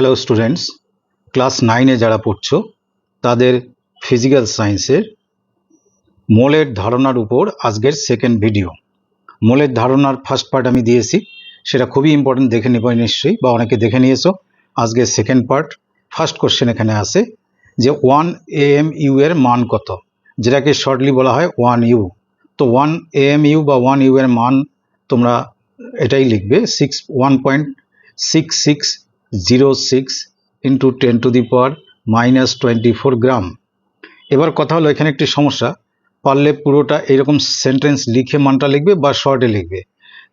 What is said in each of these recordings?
Hello students class নাইনে যারা পড়ছো, তাদের ফিজিক্যাল সায়েন্সের মোলের ধারণার উপর আজকের সেকেন্ড ভিডিও মোলের ধারণার ফার্স্ট পার্ট আমি দিয়েছি। সেটা খুবই ইম্পর্টেন্ট দেখে নেব নিশ্চয়ই, বা অনেকে দেখে নিয়েছো। আজকের সেকেন্ড পার্ট ফার্স্ট কোশ্চেন এখানে আসে যে ওয়ান এ এম ইউ এর মান কত? যেটাকে শর্টলি বলা হয় ওয়ান ইউ তো ওয়ান এম ইউ বা ওয়ান ইউ এর মান তোমরা এটাই লিখবে six one point six six zero six into ten to the power minus twenty four gram এবার কথা হলো এখানে একটি সমস্যা। পারলে পুরোটা এরকম সেন্টেন্স লিখে মানটা লিখবে বা শর্টে লিখবে।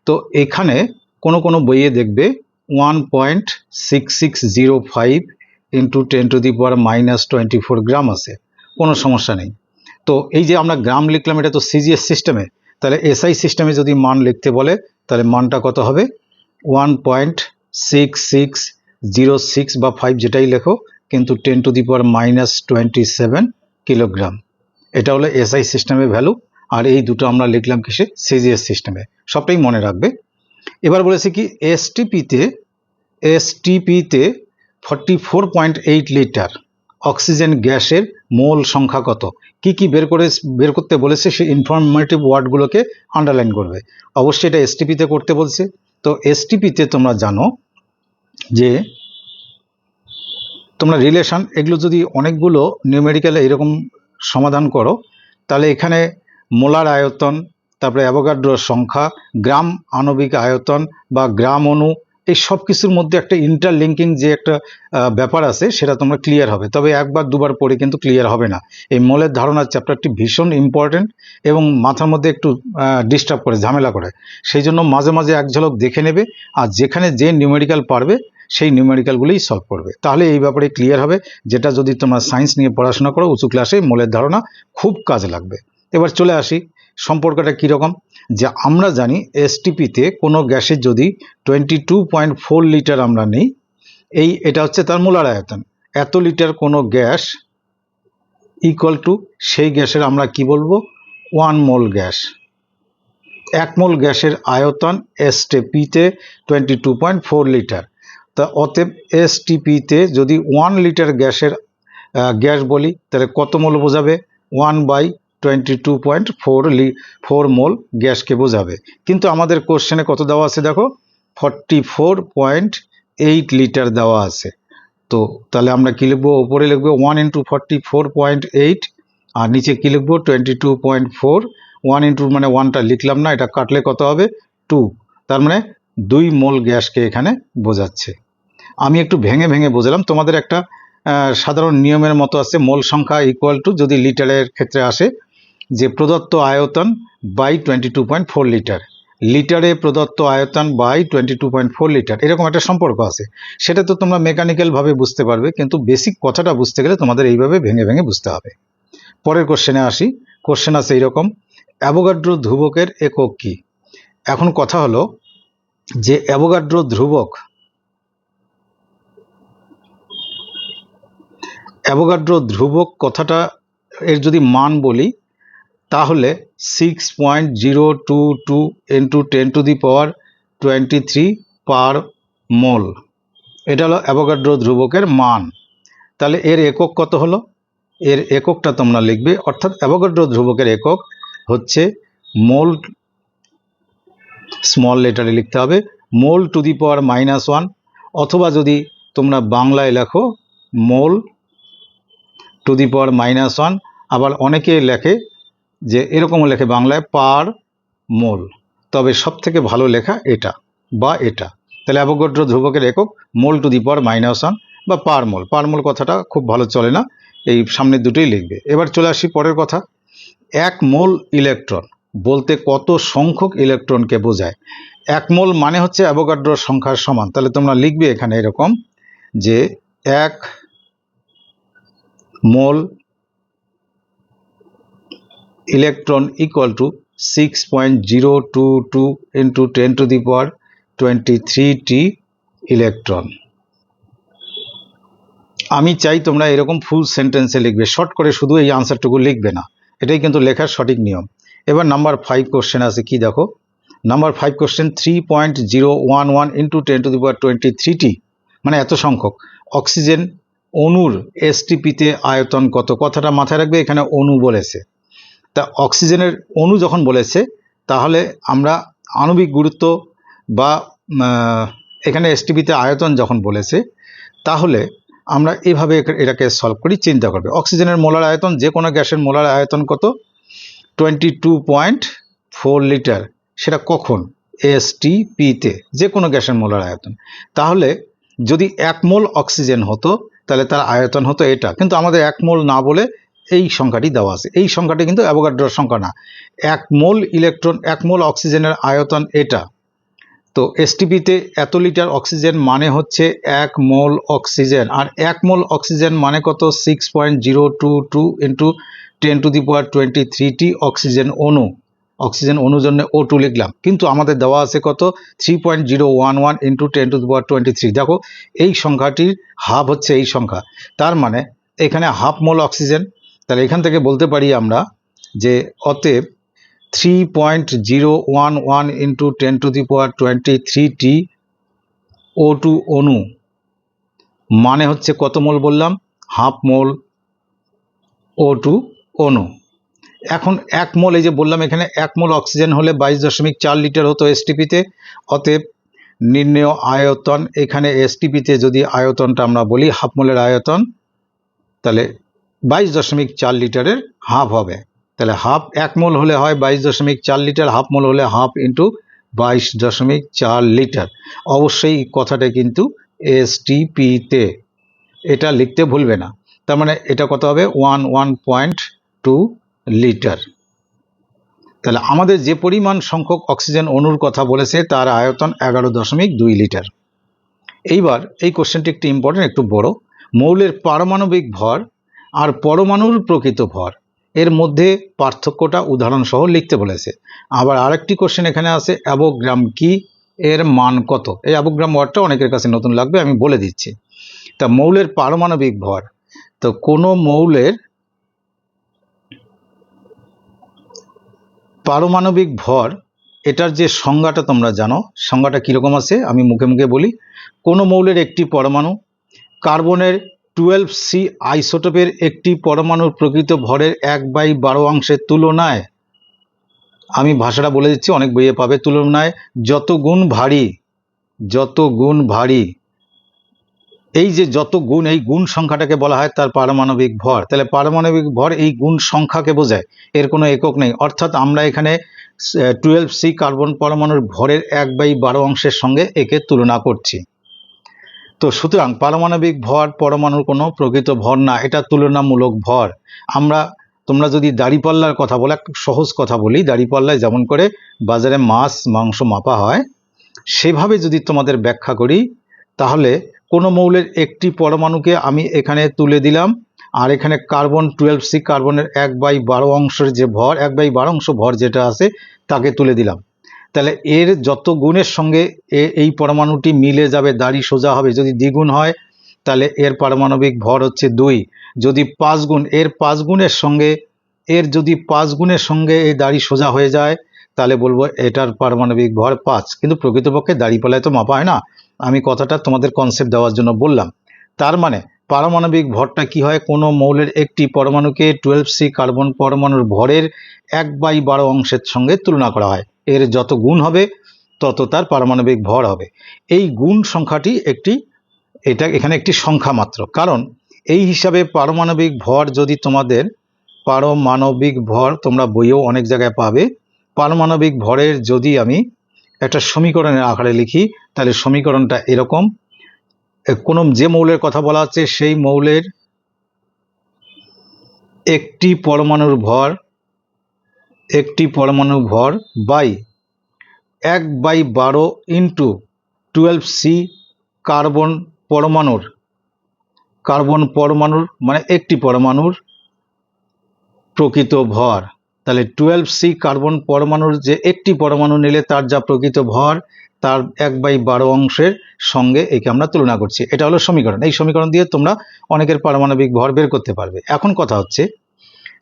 তো এখানে কোনো কোনো বইয়ে দেখবে one point six six zero five into ten to the power minus twenty four gram আছে। কোনো সমস্যা নেই। তো এই যে আমরা গ্রাম লিখলাম, এটা তো সিজিএস সিস্টেমে তাহলে এসআই সিস্টেমে যদি মান লিখতে বলে, তাহলে মানটা কত হবে? One point six six zero six বা ফাইভ যেটাই লেখো, কিন্তু ten to the power minus twenty seven kilogram এটা হলো এসআই সিস্টেমের ভ্যালু আর এই দুটো আমরা লিখলাম কিসে? সিজিএস সিস্টেমে সবটাই মনে রাখবে। এবার বলেছি কি এসটিপিতে এসটিপিতে forty four point eight litre oxygen গ্যাসের মোল সংখ্যা কত? কি কি বের করে, বের করতে বলেছে, সেই ইনফরমেটিভ ওয়ার্ডগুলোকে আন্ডারলাইন করবে। অবশ্যই এটা এসটিপিতে করতে বলছে। তো এসটিপিতে তোমরা জানো যে তোমরা রিলেশন এগুলো যদি অনেকগুলো নিউমেরিক্যালে এরকম সমাধান করো, তাহলে এখানে মোলার আয়তন, তারপরে অ্যাভোগাড্রোর সংখ্যা গ্রাম আণবিক আয়তন বা গ্রাম অণু এই সব কিছুর মধ্যে একটা ইন্টারলিঙ্কিং যে একটা ব্যাপার আছে, সেটা তোমরা ক্লিয়ার হবে। তবে একবার দুবার পড়ে কিন্তু ক্লিয়ার হবে না। এই মলের ধারণার চ্যাপ্টারটি ভীষণ ইম্পর্টেন্ট এবং মাথার মধ্যে একটু ডিস্টার্ব করে, ঝামেলা করে। সেই জন্য মাঝে মাঝে এক ঝলক দেখে নেবে আর যেখানে যে নিউমেরিক্যাল পারবে, সেই নিউমেরিক্যালগুলোই সলভ করবে। তাহলে এই ব্যাপারে ক্লিয়ার হবে। যেটা যদি তোমরা সায়েন্স নিয়ে পড়াশোনা করো, উঁচু ক্লাসে মলের ধারণা খুব কাজে লাগবে। এবার চলে আসি। সম্পর্কটা কীরকম? যে আমরা জানি এসটিপিতে কোনো গ্যাসের যদি twenty two point four litre আমরা নিই, এই এটা হচ্ছে তার মোলার আয়তন। এত লিটার কোনো গ্যাস ইকুয়াল টু সেই গ্যাসের আমরা কি বলব? One mole gas. এক মোল গ্যাসের আয়তন এসটিপিতে twenty two point four litre তা অতএব এসটিপিতে যদি ওয়ান লিটার গ্যাসের গ্যাস বলি, তাহলে কত মোল বোঝাবে? One by twenty two point four Li four mole গ্যাসকে বোঝাবে। কিন্তু আমাদের কোশ্চেনে কত দেওয়া আছে দেখো? Forty four point eight litre দেওয়া আছে। তো তাহলে আমরা কী লিখব? ওপরে লিখব one into forty four point eight আর নিচে কী লিখব? Twenty two point four one into মানে ওয়ানটা লিখলাম না, এটা কাটলে কত হবে? টু তার মানে দুই মোল গ্যাসকে এখানে বোঝাচ্ছে। আমি একটু ভেঙে ভেঙে বোঝালাম। তোমাদের একটা সাধারণ নিয়মের মতো আছে মোল সংখ্যা ইকুয়াল টু যদি লিটারের ক্ষেত্রে আসে যে প্রদত্ত আয়তন by twenty two point four litre. লিটারে প্রদত্ত আয়তন by twenty two point four litre. এরকম একটা সম্পর্ক আছে। সেটা তো তোমরা মেকানিক্যালভাবে বুঝতে পারবে, কিন্তু বেসিক কথাটা বুঝতে গেলে তোমাদের এইভাবে ভেঙে ভেঙে বুঝতে হবে। পরের কোশ্চেনে আসি। কোশ্চেন আছে এইরকম অ্যাভোগাড্রো ধ্রুবকের একক কি? এখন কথা হলো যে অ্যাভোগাড্রো ধ্রুবক অ্যাভোগাড্রো ধ্রুবক কথাটা এর যদি মান বলি তাহলে six point zero two two into ten to the power twenty three per mole এটা হলো অ্যাভোগাড্রো ধ্রুবকের মান। তাহলে এর একক কত হলো? এর এককটা তোমরা লিখবে, অর্থাৎ অ্যাভোগাড্রো ধ্রুবকের একক হচ্ছে মোল স্মল লেটারে লিখতে হবে, mole to the power minus one অথবা যদি তোমরা বাংলায় লেখো, mole to the power minus one আবার অনেকে লেখে যে এরকমও লেখে বাংলায় পার মোল। তবে সব থেকে ভালো লেখা এটা বা এটা। তাহলে অ্যাভোগাড্রো ধ্রুবকের একক mole to the power minus one বা পার মোল। পার মোল কথাটা খুব ভালো চলে না, এই সামনের দুটোই লিখবে। এবার চলে আসি পরের কথা। এক মোল ইলেকট্রন বলতে কত সংখ্যক ইলেকট্রনকে বোঝায়? এক মোল মানে হচ্ছে অ্যাভোগাড্রোর সংখ্যার সমান। তাহলে তোমরা লিখবে এখানে এরকম যে এক mole electron equal to six point zero two two into ten to electron আমি চাই তোমরা এরকম ফুল সেন্টেন্সে লিখবে। শর্ট করে শুধু এই আনসারটুকু লিখবে না। এটাই কিন্তু লেখার সঠিক নিয়ম। এবার নাম্বার ফাইভ কোশ্চেন আছে কি দেখো? Number five question three point zero one one into ten to the power twenty three টি মানে এত সংখ্যক। অক্সিজেন অণুর এসটিপিতে আয়তন কত? কথাটা মাথায় রাখবে, এখানে অণু বলেছে। তা অক্সিজেনের অণু যখন বলেছে, তাহলে আমরা আণবিক গুরুত্ব বা এখানে এসটিপিতে আয়তন যখন বলেছে, তাহলে আমরা এভাবে এটাকে সলভ করি, চিন্তা করবে। অক্সিজেনের মোলার আয়তন, যে কোনো গ্যাসের মোলার আয়তন কত? Twenty two point four litre সেটা কখন? এসটিপিতে যে কোনো গ্যাসের মোলার আয়তন। তাহলে যদি এক মোল অক্সিজেন হতো, তাহলে তার আয়তন হতো এটা। কিন্তু আমাদের এক মোল না বলে এই সংখ্যাটি দেওয়া আছে। এই সংখ্যাটি কিন্তু অ্যাভোগাড্রোর সংখ্যা না। এক মোল ইলেকট্রন, এক মোল অক্সিজেনের আয়তন এটা। তো এসটিপিতে এত লিটার অক্সিজেন মানে হচ্ছে এক মোল অক্সিজেন। আর এক মোল অক্সিজেন মানে কত? Six point zero two two into ten to the power twenty thirty oxygen অণু। অক্সিজেন অণুর জন্য ও টু লিখলাম। কিন্তু আমাদের দেওয়া আছে কত? Three point zero one one into ten to the power twenty three দেখো, এই সংখ্যাটির হাফ হচ্ছে এই সংখ্যা। তার মানে এখানে হাফ মোল অক্সিজেন তাহলে এখান থেকে বলতে পারি আমরা যে অতএব three point zero one one into ten to the power twenty three T O two অণু মানে হচ্ছে কত মোল বললাম? হাফ মোল ও টু অণু। এখন এক মোল, এই যে বললাম এখানে এক মোল অক্সিজেন হলে বাইশ দশমিক চার লিটার হতো এসটিপিতে অতএব নির্ণেয় আয়তন, এখানে এসটিপিতে যদি আয়তনটা আমরা বলি, হাফ মোলের আয়তন, তাহলে বাইশ দশমিক চার লিটারের হাফ হবে। তাহলে হাফ এক মোল হলে হয় বাইশ দশমিক চার লিটার, হাফ মোল হলে হাফ ইন্টু বাইশ দশমিক চার লিটার। অবশ্যই কথাটা কিন্তু এসটিপিতে এটা লিখতে ভুলবে না। তার মানে এটা কত হবে? One one point two litre. তাহলে আমাদের যে পরিমাণ সংখ্যক অক্সিজেন অণুর কথা বলেছে, তার আয়তন এগারো দশমিক দুই লিটার। এইবার এই কোশ্চেনটি একটু ইম্পর্টেন্ট একটু বড়। মৌলের পারমাণবিক ভর আর পরমাণুর প্রকৃত ভর। এর মধ্যে পার্থক্যটা উদাহরণসহ লিখতে বলেছে। আবার আরেকটি কোশ্চেন এখানে আছে, অ্যাবোগ্রাম কি? এর মান কত? এই অ্যাবোগ্রাম ওয়ার্ডটা অনেকের কাছে নতুন লাগবে, আমি বলে দিচ্ছি। তা মৌলের পারমাণবিক ভর। তো কোনো মৌলের পারমাণবিক ভর, এটার যে সংজ্ঞাটা তোমরা জানো, সংজ্ঞাটা কীরকম আছে আমি মুখে মুখে বলি। কোনো মৌলের একটি পরমাণু কার্বনের টুয়েলভ সি আইসোটোপের একটি পরমাণুর প্রকৃত ভরের এক বাই বারো অংশের তুলনায়, আমি ভাষাটা বলে দিচ্ছি, অনেক বইয়ে পাবে, তুলনায় যত গুণ ভারী, যত গুণ ভারী, এই যে যত গুণ, এই গুণ সংখ্যাটাকে বলা হয় তার পারমাণবিক ভর। তাহলে পারমাণবিক ভর এই গুণ সংখ্যাকে বোঝায়, এর কোনো একক নেই। অর্থাৎ আমরা এখানে টুয়েলভ সি কার্বন পরমাণুর ভরের এক বাই বারো অংশের সঙ্গে একে তুলনা করছি। তো সুতরাং পারমাণবিক ভর পরমাণুর কোনো প্রকৃত ভর না, এটা তুলনামূলক ভর। আমরা, তোমরা যদি দাড়িপাল্লার কথা বলে একটা সহজ কথা বলি, দাড়িপাল্লায় যেমন করে বাজারে মাছ, মাংস মাপা হয়, সেভাবে যদি তোমাদের ব্যাখ্যা করি, তাহলে কোনো মৌলের একটি পরমাণুকে আমি এখানে তুলে দিলাম, আর এখানে কার্বন টুয়েলভ সি, কার্বনের এক বাই বারো অংশের যে ভর, এক বাই বারো অংশ ভর যেটা আছে, তাকে তুলে দিলাম। তাহলে এর যত গুণের সঙ্গে এই পরমাণুটি মিলে যাবে, দাড়ি সোজা হবে, যদি দ্বিগুণ হয়, তাহলে এর পারমাণবিক ভর হচ্ছে দুই। যদি পাঁচ গুণ, এর পাঁচ গুণের সঙ্গে, এর যদি পাঁচ গুণের সঙ্গে এই দাড়ি সোজা হয়ে যায়, তাহলে বলব এটার পারমাণবিক ভর পাঁচ। কিন্তু প্রকৃতপক্ষে দাড়িপাল্লায় তো মাপা হয় না। আমি কথাটা তোমাদের কনসেপ্ট দেওয়ার জন্য বললাম। তার মানে পারমাণবিক ভরটা কি হয়? কোনো মৌলের একটি পরমাণুকে টুয়েলভ সি কার্বন পরমাণুর ভরের এক বাই বারো অংশের সঙ্গে তুলনা করা হয়। এর যত গুণ হবে, তত তার পারমাণবিক ভর হবে। এই গুণ সংখ্যাটি একটি, এটা এখানে একটি সংখ্যা মাত্র। কারণ এই হিসাবে পারমাণবিক ভর যদি তোমাদের পারমাণবিক ভর তোমরা বইয়েও অনেক জায়গায় পাবে, পারমাণবিক ভরের যদি আমি একটা সমীকরণের আকারে লিখি, তাহলে সমীকরণটা এরকম। কোনো যে মৌলের কথা বলা হচ্ছে সেই মৌলের একটি পরমাণুর ভর একটি পরমাণুর ভর বাই এক বাই বারো ইন্টু টুয়েলভ সি কার্বন পরমাণুর কার্বন পরমাণুর মানে একটি পরমাণুর প্রকৃত ভর। তাহলে টুয়েলভ সি কার্বন পরমাণুর যে একটি পরমাণু নিলে তার যা প্রকৃত ভর, তার এক বাই বারো অংশের সঙ্গে একে আমরা তুলনা করছি। এটা হলো সমীকরণ। এই সমীকরণ দিয়ে তোমরা অনেকের পারমাণবিক ভর বের করতে পারবে। এখন কথা হচ্ছে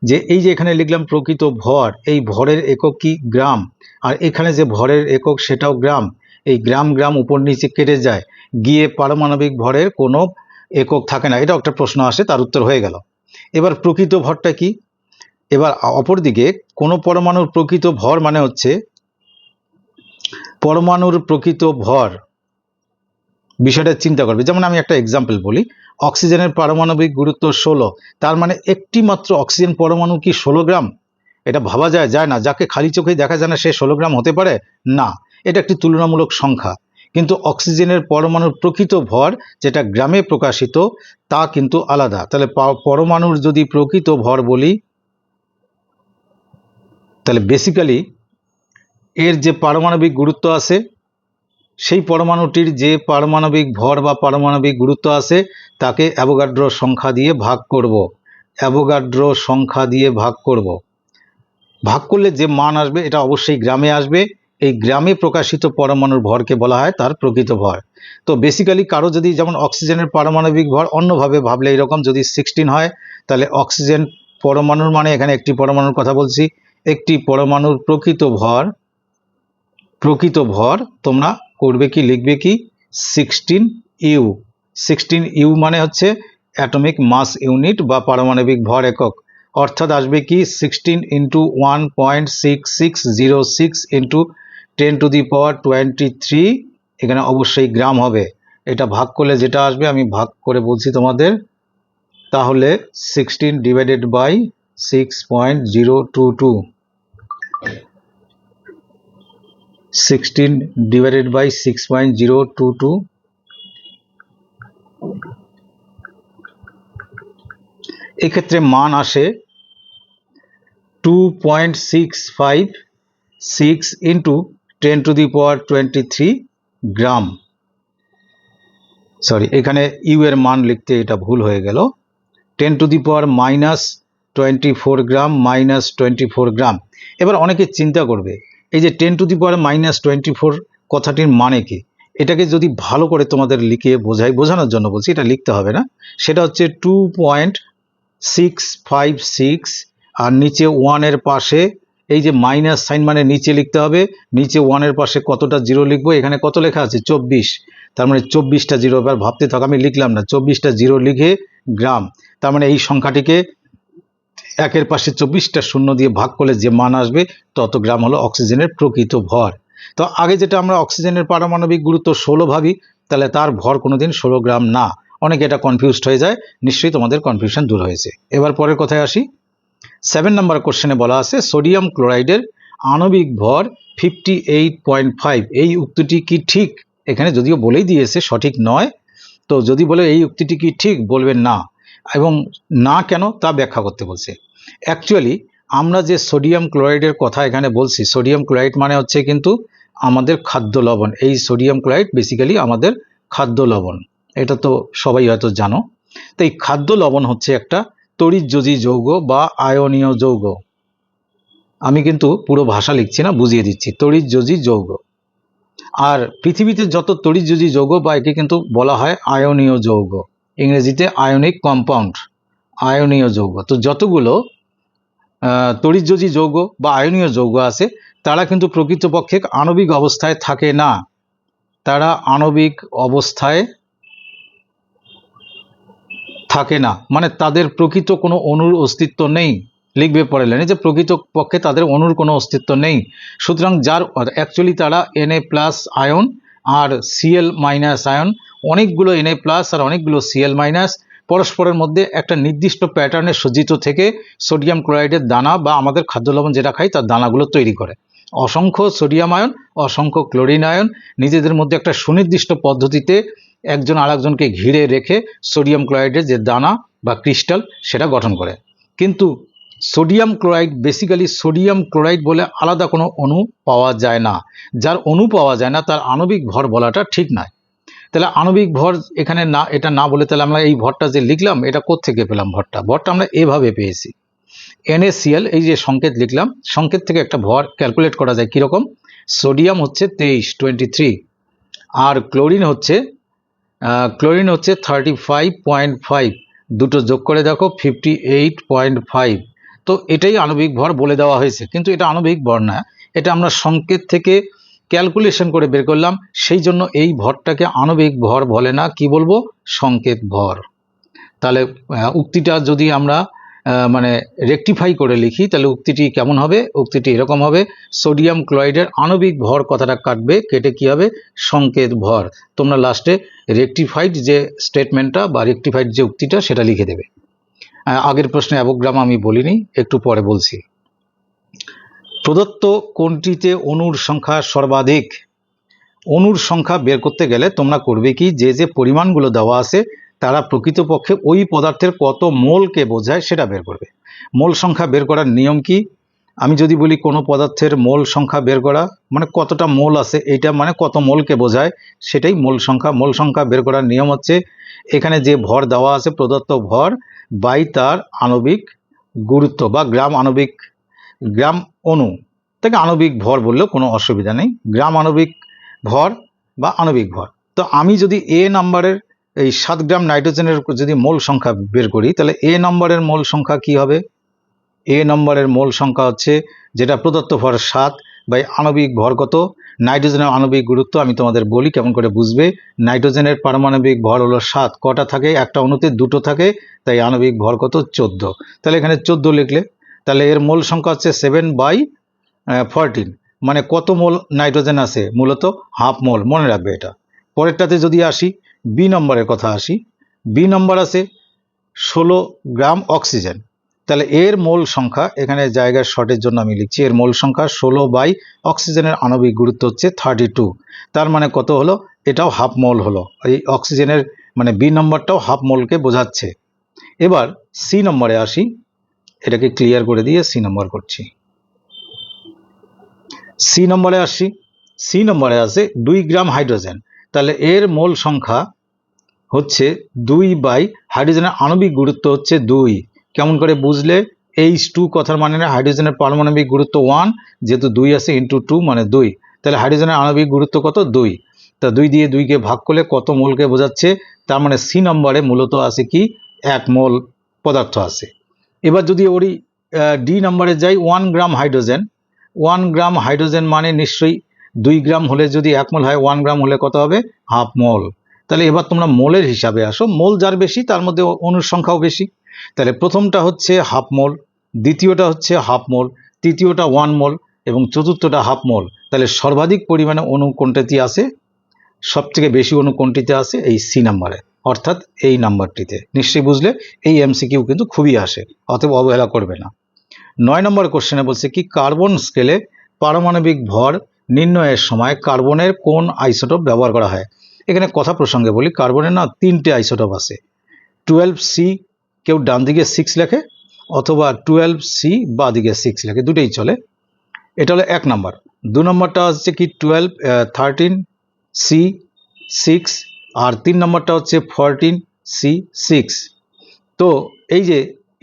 যে এই যে এখানে লিখলাম প্রকৃত ভর, এই ভরের একক কি? গ্রাম। আর এখানে যে ভরের একক সেটাও গ্রাম। এই গ্রাম গ্রাম উপর নিচে কেটে যায়। গিয়ে পারমাণবিক ভরের কোনো একক থাকে না। এটা একটা প্রশ্ন আসে, তার উত্তর হয়ে গেল। এবার প্রকৃত ভরটা কি? এবার অপরদিকে কোনো পরমাণুর প্রকৃত ভর মানে হচ্ছে, পরমাণুর প্রকৃত ভর বিষয়টা চিন্তা করবে। যেমন আমি একটা এক্সাম্পল বলি, অক্সিজেনের পারমাণবিক গুরুত্ব ষোলো, তার মানে একটি মাত্র অক্সিজেন পরমাণু কি ষোলো গ্রাম? এটা ভাবা যায় যায় না। যাকে খালি চোখেই দেখা যায় না, সে ষোলো গ্রাম হতে পারে? না, এটা একটি তুলনামূলক সংখ্যা। কিন্তু অক্সিজেনের পরমাণুর প্রকৃত ভর যেটা গ্রামে প্রকাশিত, তা কিন্তু আলাদা। তাহলে পরমাণুর যদি প্রকৃত ভর বলি, তাহলে বেসিক্যালি এর যে পারমাণবিক গুরুত্ব আছে সেই পরমাণুটির যে পারমাণবিক ভর বা পারমাণবিক গুরুত্ব আছে, তাকে অ্যাভোগাড্রো সংখ্যা দিয়ে ভাগ করব। অ্যাভোগাড্রো সংখ্যা দিয়ে ভাগ করব। ভাগ করলে যে মান আসবে, এটা অবশ্যই গ্রামে আসবে। এই গ্রামে প্রকাশিত পরমাণুর ভরকে বলা হয় তার প্রকৃত ভর। তো বেসিক্যালি কারও যদি যেমন অক্সিজেনের পারমাণবিক ভর অন্যভাবে ভাবলে এরকম যদি সিক্সটিন হয়, তাহলে অক্সিজেন পরমাণুর মানে এখানে একটি পরমাণুর কথা বলছি। একটি পরমাণুর প্রকৃত ভর প্রকৃত ভর তোমরা করবে কি, লিখবে কি? সিক্সটিন ইউ সিক্সটিন ইউ মানে হচ্ছে অ্যাটমিক মাস ইউনিট বা পারমাণবিক ভর একক। অর্থাৎ আসবে কি? Sixteen into one point six six zero six into ten to the power twenty three এখানে অবশ্যই গ্রাম হবে। এটা ভাগ করলে যেটা আসবে, আমি ভাগ করে বলছি তোমাদের। তাহলে sixteen divided by six point zero two two sixteen divided by six point zero two two এক্ষেত্রে মান আসে two point six five six into ten to the power twenty three gram sorry এখানে ইউ এর মান লিখতে এটা ভুল হয়ে গেল। Ten to the power minus twenty four gram minus twenty four gram এবার অনেকে চিন্তা করবে এই যে ten to the power minus twenty four কথাটির মানে কি? এটাকে যদি ভালো করে তোমাদের লিখে বোঝাই, বোঝানোর জন্য বলছি, এটা লিখতে হবে না। সেটা হচ্ছে two point six five six আর নিচে ওয়ানের পাশে এই যে মাইনাস সাইন মানে নিচে লিখতে হবে। নিচে ওয়ানের পাশে কতটা জিরো লিখব? এখানে কত লেখা আছে? চব্বিশ। তার মানে চব্বিশটা জিরো এবার ভাবতে থাক, আমি লিখলাম না, চব্বিশটা জিরো লিখে গ্রাম। তার মানে এই সংখ্যাটিকে একের পাশে চব্বিশটা শূন্য দিয়ে ভাগ করলে যে মান আসবে, তত গ্রাম হলো অক্সিজেনের প্রকৃত ভর। তো আগে যেটা আমরা অক্সিজেনের পারমাণবিক গুরুত্ব ষোলো ভাবি, তাহলে তার ভর কোনোদিন ষোলো গ্রাম না। অনেকে এটা কনফিউজড হয়ে যায়, নিশ্চয়ই তোমাদের কনফিউশন দূর হয়েছে। এবার পরের কথায় আসি। সেভেন নাম্বার কোশ্চেনে বলা আছে সোডিয়াম ক্লোরাইডের আণবিক ভর ফিফটি এইট পয়েন্ট ফাইভ এই উক্তিটি কি ঠিক? এখানে যদিও বলেই দিয়েছে সঠিক নয়, তো যদি বলে এই উক্তিটি কি ঠিক বলবেন না। এবং না কেন তা ব্যাখ্যা করতে বলছে। অ্যাকচুয়ালি আমরা যে সোডিয়াম ক্লোরাইডের কথা এখানে বলছি সোডিয়াম ক্লোরাইড মানে হচ্ছে কিন্তু আমাদের খাদ্য লবণ। এই সোডিয়াম ক্লোরাইড বেসিক্যালি আমাদের খাদ্য লবণ। এটা তো সবাই হয়তো জানো। তো এই খাদ্য লবণ হচ্ছে একটা তড়িৎযোজী যৌগ বা আয়নীয় যৌগ। আমি কিন্তু পুরো ভাষা লিখছি না, বুঝিয়ে দিচ্ছি। তড়িৎযোজী যৌগ। আর পৃথিবীতে যত তড়িৎযোজী যৌগ বা একে কিন্তু বলা হয় আয়নীয় যৌগ। ইংরেজিতে আয়নিক কম্পাউন্ড আয়নীয় যৌগ। তো যতগুলো আহ, তড়িৎযোজী যৌগ বা আয়নীয় যৌগ আছে তারা কিন্তু প্রকৃতপক্ষে আণবিক অবস্থায় থাকে না। তারা আণবিক অবস্থায় থাকে না। মানে তাদের প্রকৃত কোনো অণুর অস্তিত্ব নেই। লিখবে পরে লাইনে যে প্রকৃত পক্ষে তাদের অণুর কোনো অস্তিত্ব নেই। সুতরাং যার অ্যাকচুয়ালি তারা এনএ প্লাস আয়ন আর সিএল মাইনাস আয়ন অনেকগুলো এনএ প্লাস আর অনেকগুলো সিএল মাইনাস পরস্পরের মধ্যে একটা নির্দিষ্ট প্যাটার্নে সজ্জিত থেকে সোডিয়াম ক্লোরাইডের দানা বা আমাদের খাদ্য লবণ যেটা খাই, তার দানাগুলো তৈরি করে। অসংখ্য সোডিয়াম আয়ন অসংখ্য ক্লোরিন আয়ন নিজেদের মধ্যে একটা সুনির্দিষ্ট পদ্ধতিতে একজন আরেকজনকে ঘিরে রেখে সোডিয়াম ক্লোরাইডের যে দানা বা ক্রিস্টাল সেটা গঠন করে। কিন্তু sodium chloride basically sodium chloride বলে আলাদা কোনো অণু পাওয়া যায় না। যার অণু পাওয়া যায় না, তার আণবিক ভর বলাটা ঠিক নয়। তাহলে আণবিক ভর এখানে না, এটা না বলে তাহলে আমরা এই ভরটা যে লিখলাম, এটা কোত্থেকে পেলাম ভরটা? ভরটা আমরা এভাবে পেয়েছি। NaCl, এই যে সংকেত লিখলাম, সংকেত থেকে একটা ভর ক্যালকুলেট করা যায় কীরকম? সোডিয়াম হচ্ছে তেইশ টোয়েন্টি থ্রি আর ক্লোরিন হচ্ছে ক্লোরিন হচ্ছে থার্টি ফাইভ পয়েন্ট ফাইভ দুটো যোগ করে দেখো ফিফটি এইট পয়েন্ট ফাইভ তো এটাই আণবিক ভর বলে দেওয়া হয়েছে। কিন্তু এটা আণবিক ভর না। এটা আমরা সংকেত থেকে ক্যালকুলেশন করে বের করলাম। সেই জন্য এই ভরটাকে আণবিক ভর বলে না, কি বলব? সংকেত ভর। তাহলে উক্তিটা যদি আমরা মানে রেকটিফাই করে লিখি, তাহলে উক্তিটি কেমন হবে? উক্তিটি এরকম হবে সোডিয়াম ক্লোরাইডের আণবিক ভর কথাটা কাটবে, কেটে কি হবে? সংকেত ভর। তোমরা লাস্টে রেকটিফাইড যে স্টেটমেন্টটা বা রেকটিফাইড যে উক্তিটা, সেটা লিখে দেবে। আগের প্রশ্নে অ্যাবোগ্রাম আমি বলিনি, একটু পরে বলছি। প্রদত্ত কোনটিতে অণুর সংখ্যা সর্বাধিক? অণুর সংখ্যা বের করতে গেলে তোমরা করবে কি? যে যে পরিমাণগুলো দেওয়া আছে, তারা প্রকৃতপক্ষে ওই পদার্থের কত মোলকে বোঝায় সেটা বের করবে। মোল সংখ্যা বের করার নিয়ম কি? আমি যদি বলি কোনো পদার্থের মোল সংখ্যা বের করা মানে কতটা মোল আছে এটা মানে কত মোলকে বোঝায়, সেটাই মোল সংখ্যা। মোল সংখ্যা বের করার নিয়ম হচ্ছে, এখানে যে ভর দেওয়া আছে প্রদত্ত ভর, বাই তার আণবিক গুরুত্ব বা গ্রাম আণবিক গ্রাম অণু তাকে আণবিক ভর বললেও কোনো অসুবিধা নেই। গ্রাম আণবিক ভর বা আণবিক ভর। তো আমি যদি এ নাম্বারের এই সাত গ্রাম নাইট্রোজেনের যদি মোল সংখ্যা বের করি, তাহলে এ নম্বরের মোল সংখ্যা কি হবে? এ নম্বরের মোল সংখ্যা হচ্ছে যেটা প্রদত্ত ভর সাত বা আণবিক ভর কত? নাইট্রোজেনের আণবিক গুরুত্ব আমি তোমাদের বলি, কেমন করে বুঝবে? নাইট্রোজেনের পারমাণবিক ভর হলো সাত। কটা থাকে? একটা অণুতে দুটো থাকে, তাই আণবিক ভর কত? চোদ্দ। তাহলে এখানে চোদ্দ লিখলে তাহলে এর মোল সংখ্যা হচ্ছে সেভেন বাই ফরটিন মানে কত মোল নাইট্রোজেন আছে? মূলত হাফ মোল। মনে রাখবে এটা। পরেরটাতে যদি আসি বি নম্বরের কথা আসি বি নম্বর আছে ষোলো গ্রাম অক্সিজেন। তাহলে এর মোল সংখ্যা, এখানে জায়গার শর্টের জন্য আমি লিখছি, এর মোল সংখ্যা ষোলো বাই অক্সিজেনের আণবিক গুরুত্ব হচ্ছে থার্টি টু তার মানে কত হলো? এটাও হাফ মোল হলো। এই অক্সিজেনের মানে বি নম্বরটাও হাফ মোলকে বোঝাচ্ছে। এবার সি নম্বরে আসি। এটাকে ক্লিয়ার করে দিয়ে সি নম্বর করছি। সি নম্বরে আসি। সি নম্বরে আছে দুই গ্রাম হাইড্রোজেন তাহলে এর মোল সংখ্যা হচ্ছে দুই বাই হাইড্রোজেনের আণবিক গুরুত্ব হচ্ছে দুই। কেমন করে বুঝলে? এইচ টু কথার মানে না হাইড্রোজেনের পারমাণবিক গুরুত্ব ওয়ান যেহেতু দুই আছে ইন্টু টু মানে দুই। তাহলে হাইড্রোজেনের আণবিক গুরুত্ব কত? দুই। তা দুই দিয়ে দুইকে ভাগ করলে কত মোলকে বোঝাচ্ছে? তার মানে সি নম্বরে মূলত আছে কি? এক মোল পদার্থ আছে। এবার যদি ওরই ডি নম্বরে যাই one gram hydrogen one gram hydrogen মানে নিশ্চয়ই দুই গ্রাম হলে যদি এক মোল হয় ওয়ান গ্রাম হলে কত হবে? Half mole. তাহলে এবার তোমরা মোলের হিসাবে আসো। মোল যার বেশি, তার মধ্যে অণুর সংখ্যাও বেশি। তাহলে প্রথমটা হচ্ছে হাফ মোল, দ্বিতীয়টা হচ্ছে হাফ মোল, তৃতীয়টা ওয়ান মোল এবং চতুর্থটা হাফ মোল। তাহলে সর্বাধিক পরিমাণে অণু আছে সবথেকে বেশি অণু কোনটিতে এই সি নাম্বারে অর্থাৎ এই নাম্বারটিতে। নিশ্চয়ই বুঝলে, এই এমসিকিউ কিন্তু খুবই আসে, অতএব অবহেলা করবে না। নয় নম্বর কোশ্চেনে বলছে কি কার্বন স্কেলে পারমাণবিক ভর নির্ণয়ের সময় কার্বনের কোন আইসোটোপ ব্যবহার করা হয়? এখানে কথা প্রসঙ্গে বলি কার্বনের না তিনটে আইসোটোপ আছে। টুয়েলভ সি কেউ ডান দিকে সিক্স লেখে, অথবা টুয়েলভ সি বা দিকে সিক্স লেখে, দুটোই চলে। এটা হলো এক নম্বর। দু নম্বরটা হচ্ছে কি টুয়েলভ থার্টিন সি সিক্স আর তিন নম্বরটা হচ্ছে ফরটিন সি সিক্স তো এই যে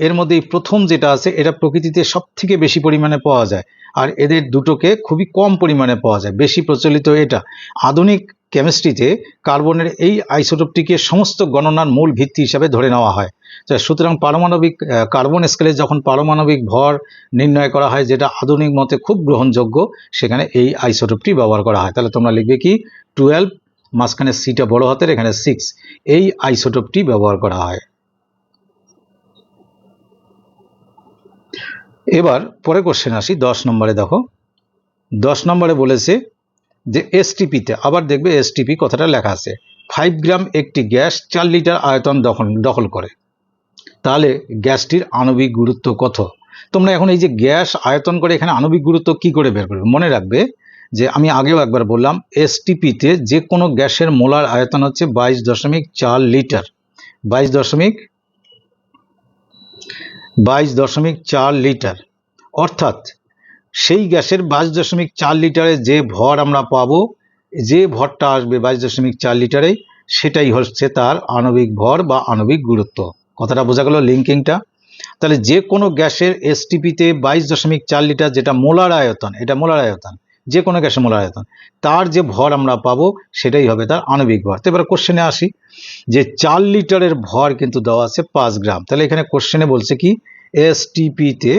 এর মধ্যে প্রথম যেটা আছে, এটা প্রকৃতিতে সব থেকে বেশি পরিমাণে পাওয়া যায়। আর এদের দুটোকে খুবই কম পরিমাণে পাওয়া যায়, বেশি প্রচলিত এটা। আধুনিক কেমিস্ট্রিতে কার্বনের এই আইসোটোপটিকে সমস্ত গণনার মূল ভিত্তি হিসাবে ধরে নেওয়া হয়। তো সুতরাং পারমাণবিক কার্বন স্কেলে যখন পারমাণবিক ভর নির্ণয় করা হয়, যেটা আধুনিক মতে খুব গ্রহণযোগ্য, সেখানে এই আইসোটোপটি ব্যবহার করা হয়। তাহলে তোমরা লিখবে কি? টুয়েলভ মাঝখানে সিটা বড় হাতের, এখানে সিক্স এই আইসোটোপটি ব্যবহার করা হয়। এবার পরে কোশ্চেন আসি, দশ নম্বরে দেখো। দশ নম্বরে বলেছে যে এসটিপিতে আবার দেখবে এসটিপি কথাটা লেখা আছে ফাইভ গ্রাম একটি গ্যাস চার লিটার আয়তন দখল দখল করে। তাহলে গ্যাসটির আণবিক গুরুত্ব কত? তোমরা এখন এই যে গ্যাস আয়তন করে এখানে আণবিক গুরুত্ব কি করে বের করবে? মনে রাখবে যে আমি আগেও একবার বললাম এসটিপিতে যে কোনো গ্যাসের মোলার আয়তন হচ্ছে বাইশ দশমিক চার লিটার। বাইশ দশমিক বাইশ দশমিক চার লিটার। অর্থাৎ সেই গ্যাসের বাইশ দশমিক চার লিটারে যে ভর আমরা পাবো, যে ভরটা আসবে বাইশ দশমিক চার লিটারে, সেটাই হচ্ছে তার আণবিক ভর বা আণবিক গুরুত্ব। কথাটা বোঝা গেল লিঙ্কিংটা? তাহলে যে কোনো গ্যাসের এসটিপিতে বাইশ দশমিক চার লিটার যেটা মোলার আয়তন, এটা মোলার আয়তন যে কোনো গ্যাসের মোলার আয়তন। তার যে ভর আমরা পাবো, সেটাই হবে তার আণবিক ভর। তো এবার কোশ্চেনে আসি, যে চার লিটারের ভর কিন্তু দেওয়া আছে পাঁচ গ্রাম। তাহলে এখানে কোশ্চেনে বলছে কি এসটিপিতে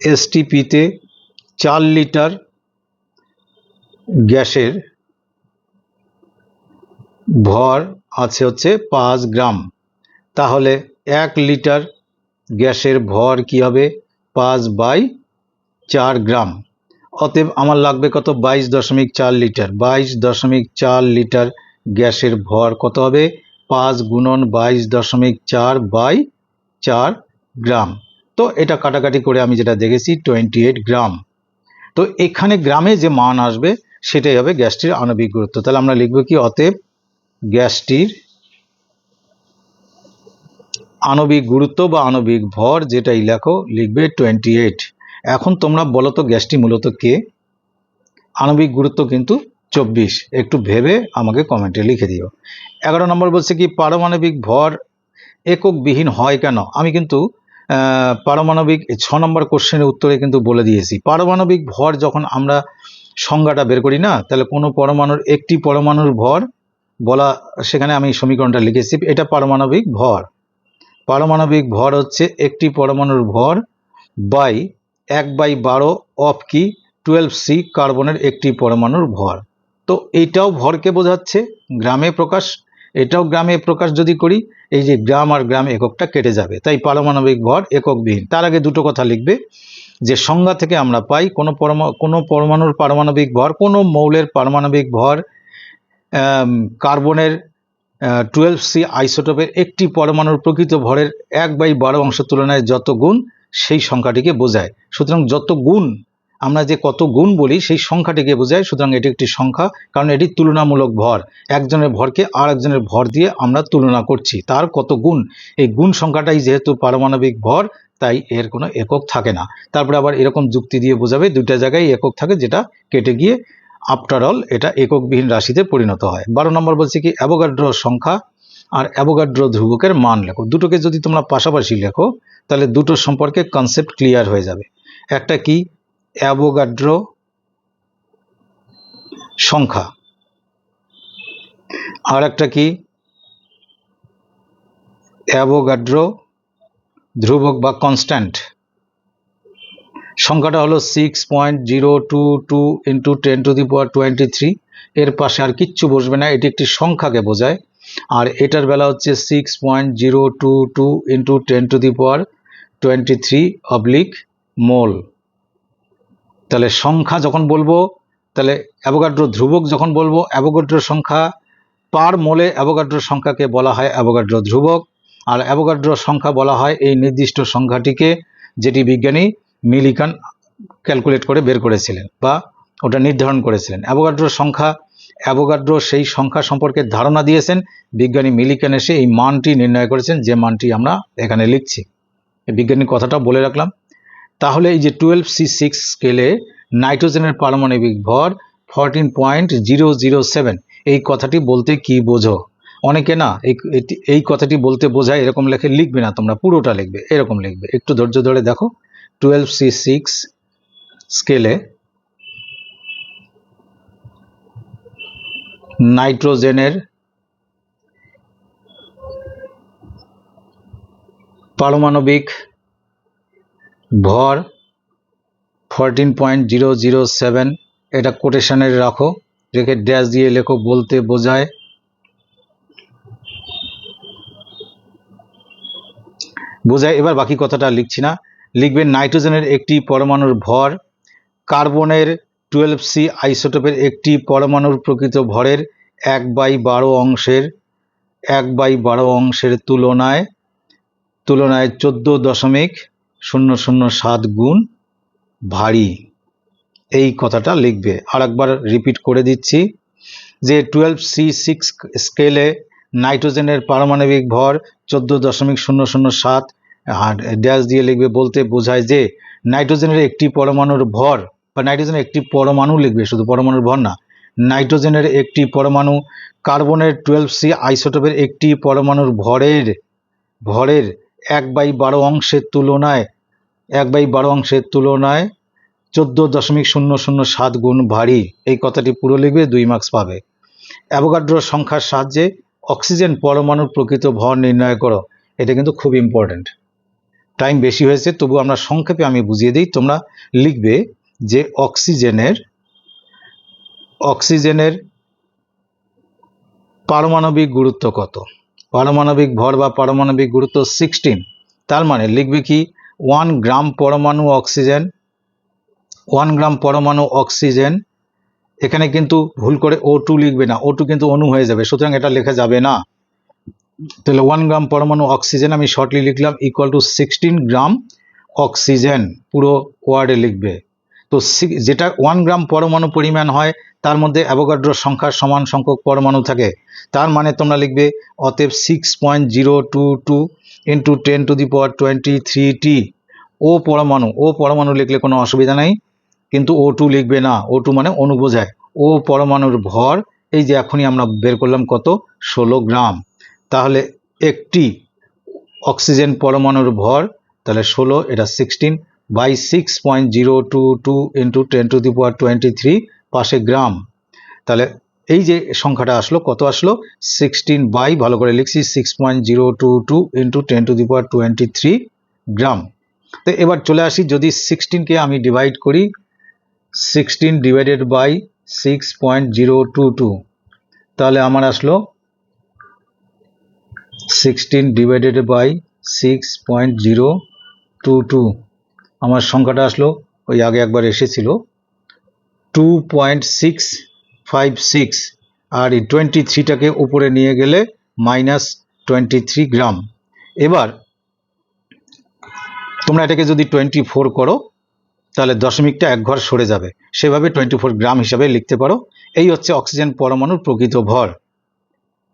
এসটিপিতে চার লিটার গ্যাসের ভর আছে হচ্ছে পাঁচ গ্রাম। তাহলে এক লিটার গ্যাসের ভর কি হবে? পাঁচ বাই চার গ্রাম। অতএব আমার লাগবে কত? বাইশ দশমিক চার লিটার। বাইশ দশমিক চার লিটার গ্যাসের ভর কত হবে? পাঁচ গুণন বাইশ দশমিক চার বাই চার গ্রাম। তো এটা কাটাকাটি করে আমি যেটা দেখেছি, টোয়েন্টি এইট গ্রাম। তো এখানে গ্রামে যে মান আসবে, সেটাই হবে গ্যাসটির আণবিক গুরুত্ব। তাহলে আমরা লিখব কি? অতএব গ্যাসটির আণবিক গুরুত্ব বা আণবিক ভর যেটাই লেখো, লিখবে টোয়েন্টি এইট। এখন তোমরা বলো তো গ্যাসটি মূলত কে? আণবিক গুরুত্ব কিন্তু চব্বিশ। একটু ভেবে আমাকে কমেন্টে লিখে দিও। এগারো নম্বর বলছে কি, পারমাণবিক ভর এককবিহীন হয় কেন? আমি কিন্তু পারমাণবিক ছ নম্বর কোশ্চেনের উত্তরে কিন্তু বলে দিয়েছি। পারমাণবিক ভর যখন আমরা সংজ্ঞাটা বের করি না, তাহলে কোনো পরমাণুর একটি পরমাণুর ভর বলা, সেখানে আমি সমীকরণটা লিখেছি, এটা পারমাণবিক ভর। পারমাণবিক ভর হচ্ছে একটি পরমাণুর ভর বাই এক বাই বারো অফ কি? টুয়েলভ সি কার্বনের একটি পরমাণুর ভর। তো এইটাও ভরকে বোঝাচ্ছে, গ্রামে প্রকাশ। এটাও গ্রামে প্রকাশ যদি করি, এই যে গ্রাম আর গ্রাম এককটা কেটে যাবে। তাই পারমাণবিক ভর এককবিহীন। তার আগে দুটো কথা লিখবে, যে সংজ্ঞা থেকে আমরা পাই কোনো পরমা, কোনো পরমাণুর পারমাণবিক ভর, কোনো মৌলের পারমাণবিক ভর কার্বনের টুয়েলভ সি আইসোটোপের একটি পরমাণুর প্রকৃত ভরের এক বাই বারো অংশ তুলনায় যত গুণ সেই সংখ্যাটিকে বোঝায়। সুতরাং যত গুণ আমরা যে কত গুণ বলি, সেই সংখ্যাটিকে বোঝায়, সুতরাং এটি একটি সংখ্যা, কারণ এটি তুলনামূলক ভর। একজনের ভরকে আর একজনের ভর দিয়ে আমরা তুলনা করছি, তার কত গুণ। এই গুণ সংখ্যাটাই যেহেতু পারমাণবিক ভর, তাই এর কোনো একক থাকে না। তারপরে আবার এরকম যুক্তি দিয়ে বোঝাবে, দুইটা জায়গায় একক থাকে, যেটা কেটে গিয়ে আফটার অল এটা এককবিহীন রাশিতে পরিণত হয়। বারো নম্বর বলছে কি অ্যাভোগাড্রো সংখ্যা আর অ্যাভোগাড্রো ধ্রুবকের মান লেখো। দুটোকে যদি তোমরা পাশাপাশি লেখো, তাহলে দুটো সম্পর্কে কনসেপ্ট ক্লিয়ার হয়ে যাবে। একটা কি? অ্যাভোগাড্রো সংখ্যা। আর একটা কি? অ্যাভোগাড্রো ধ্রুবক বা কনস্ট্যান্ট সংখ্যাটা হলো six point zero two two into ten to the power twenty three এর পাশে আর কিচ্ছু বসবে না, এটি একটি সংখ্যাকে বোঝায়। আর এটার বেলা হচ্ছে six point zero two two into ten to the power twenty three oblique mole তাহলে সংখ্যা যখন বলব, তাহলে অ্যাভোগাড্রো ধ্রুবক যখন বলব অ্যাভোগাড্রো সংখ্যা পার মোলে অ্যাভোগাড্রো সংখ্যাকে বলা হয় অ্যাভোগাড্রো ধ্রুবক। আর অ্যাভোগাড্রো সংখ্যা বলা হয় এই নির্দিষ্ট সংখ্যাটিকে যেটি বিজ্ঞানী মিলিকান ক্যালকুলেট করে বের করেছিলেন বা ওটা নির্ধারণ করেছিলেন। অ্যাভোগাড্রোর সংখ্যা অ্যাভোগাড্রো সেই সংখ্যা সম্পর্কে ধারণা দিয়েছেন। বিজ্ঞানী মিলিকেন এসে এই মানটি নির্ণয় করেছেন, যে মানটি আমরা এখানে লিখছি। বিজ্ঞানীর কথাটা বলে রাখলাম। তাহলে এই যে টুয়েলভ সি সিক্স স্কেলে নাইট্রোজেনের পারমাণবিক ভর fourteen point zero zero seven. এই কথাটি বলতে কি বোঝো? অনেকে না এই কথাটি বলতে বোঝায় এরকম লেখে লিখবে না, তোমরা পুরোটা লিখবে, এরকম লিখবে। একটু ধৈর্য ধরে দেখো। টুয়েলভ সি সিক্স স্কেলে নাইট্রোজেনের পারমাণবিক ভর fourteen point zero zero seven এটা কোটেশনের রাখো, রেখে ড্যাশ দিয়ে লেখো, বলতে বোঝায় বোঝায়। এবার বাকি কথাটা লিখছি না। লিখবেন নাইট্রোজেনের একটি পরমাণুর ভর, কার্বনের টুয়েলভ সি আইসোটোপের একটি পরমাণুর প্রকৃত ভরের এক বাই বারো অংশের এক বাই বারো অংশের তুলনায় তুলনায় চোদ্দ দশমিক শূন্য শূন্য সাত গুণ ভারী। এই কথাটা লিখবে। আর একবার রিপিট করে দিচ্ছি যে টুয়েলভ সি সিক্স স্কেলে নাইট্রোজেনের পারমাণবিক ভর চোদ্দ দশমিক শূন্য শূন্য সাত ড্যাশ দিয়ে লিখবে বলতে বোঝায় যে নাইট্রোজেনের একটি পরমাণুর ভর বা নাইট্রোজেনের একটি পরমাণু লিখবে, শুধু পরমাণুর ভর না, নাইট্রোজেনের একটি পরমাণু কার্বনের টুয়েলভ সি আইসোটোপের একটি পরমাণুর ভরের ভরের এক বাই বারো অংশের তুলনায়, এক বাই বারো অংশের তুলনায় চোদ্দ দশমিক শূন্য শূন্য সাত গুণ ভারী। এই কথাটি পুরো লিখবে, দুই মার্কস পাবে। অ্যাভোগাড্রোর সংখ্যার সাহায্যে অক্সিজেন পরমাণুর প্রকৃত ভর নির্ণয় করো। এটা কিন্তু খুব ইম্পর্ট্যান্ট টাইম বেশি হয়েছে তবু আমরা সংক্ষেপে আমি বুঝিয়ে দিই, তোমরা লিখবে যে অক্সিজেনের অক্সিজেনের পারমাণবিক গুরুত্ব কত? পারমাণবিক ভর বা পারমাণবিক গুরুত্ব সিক্সটিন তার মানে লিখবে কি? ওয়ান গ্রাম পরমাণু অক্সিজেন ওয়ান গ্রাম পরমাণু অক্সিজেন। এখানে কিন্তু ভুল করে ও টু লিখবে না। ও টু কিন্তু অণু হয়ে যাবে, সুতরাং এটা লেখা যাবে না। তাহলে ওয়ান গ্রাম পরমাণু অক্সিজেন আমি শর্টলি লিখলাম equal to sixteen gram oxygen. পুরো ওয়ার্ডে লিখবে। তো যেটা ওয়ান গ্রাম পরমাণু পরিমাণ হয়, তার মধ্যে অ্যাভোগাড্রো সংখ্যার সমান সংখ্যক পরমাণু থাকে। তার মানে তোমরা লিখবে, অতএব six point zero two two into ten to the power twenty three T O পরমাণু ও পরমাণু লিখলে কোনো অসুবিধা নেই, কিন্তু ও টু লিখবে না। ও টু মানে অণু বোঝায় ও পরমাণুর ভর, এই যে এখনই আমরা বের করলাম কত? ষোলো গ্রাম। তাহলে একটি অক্সিজেন পরমাণুর ভর, তাহলে ষোলো, এটা sixteen by six point zero two two into ten to the power twenty three পাশে গ্রাম তাহলে এই যে সংখ্যাটা আসলো, কত আসলো? সিক্সটিন বাই ভালো করে লিখছি six point zero two two into ten to the power twenty three gram তো এবার চলে আসি, যদি সিক্সটিনকে আমি ডিভাইড করি sixteen divided by six point zero two two তাহলে আমার আসলো sixteen divided by six point zero two two আমার সংখ্যাটা আসলো, ওই আগে একবার এসেছিল। Two point six five six আর এই টোয়েন্টি থ্রিটাকে উপরে নিয়ে গেলে মাইনাস টোয়েন্টি থ্রি গ্রাম এবার, তোমরা এটাকে যদি টোয়েন্টি ফোর করো, তাহলে দশমিকটা এক ঘর সরে যাবে। সেভাবে টোয়েন্টি ফোর গ্রাম হিসাবে লিখতে পারো। এই হচ্ছে অক্সিজেন পরমাণুর প্রকৃত ভর।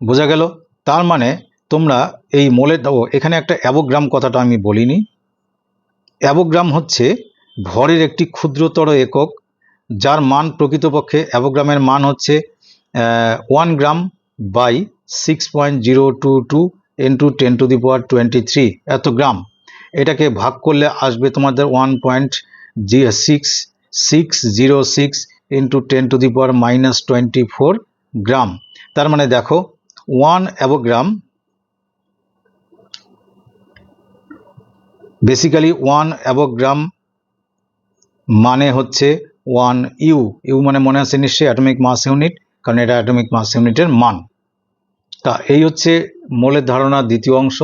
বোঝা গেল? তার মানে তোমরা এই মোলের এখানে একটা অ্যাবোগ্রাম কথাটা আমি বলিনি। অ্যাবোগ্রাম হচ্ছে ভরের একটি ক্ষুদ্রতর একক, যার মান প্রকৃতপক্ষে অ্যাবোগ্রামের মান হচ্ছে one gram by six point zero two two into ten to the power twenty three এত গ্রাম। এটাকে ভাগ করলে আসবে তোমাদের one point G six six zero six into ten to the power minus twenty four gram তার মানে দেখো one avogram basically one avogram মানে হচ্ছে ওয়ান ইউ ইউ মানে মনে আছে নিশ্চয়ই অ্যাটমিক মাস ইউনিট কারণ এটা অ্যাটমিক মাস ইউনিটের মান। তা এই হচ্ছে মোলের ধারণা দ্বিতীয় অংশ।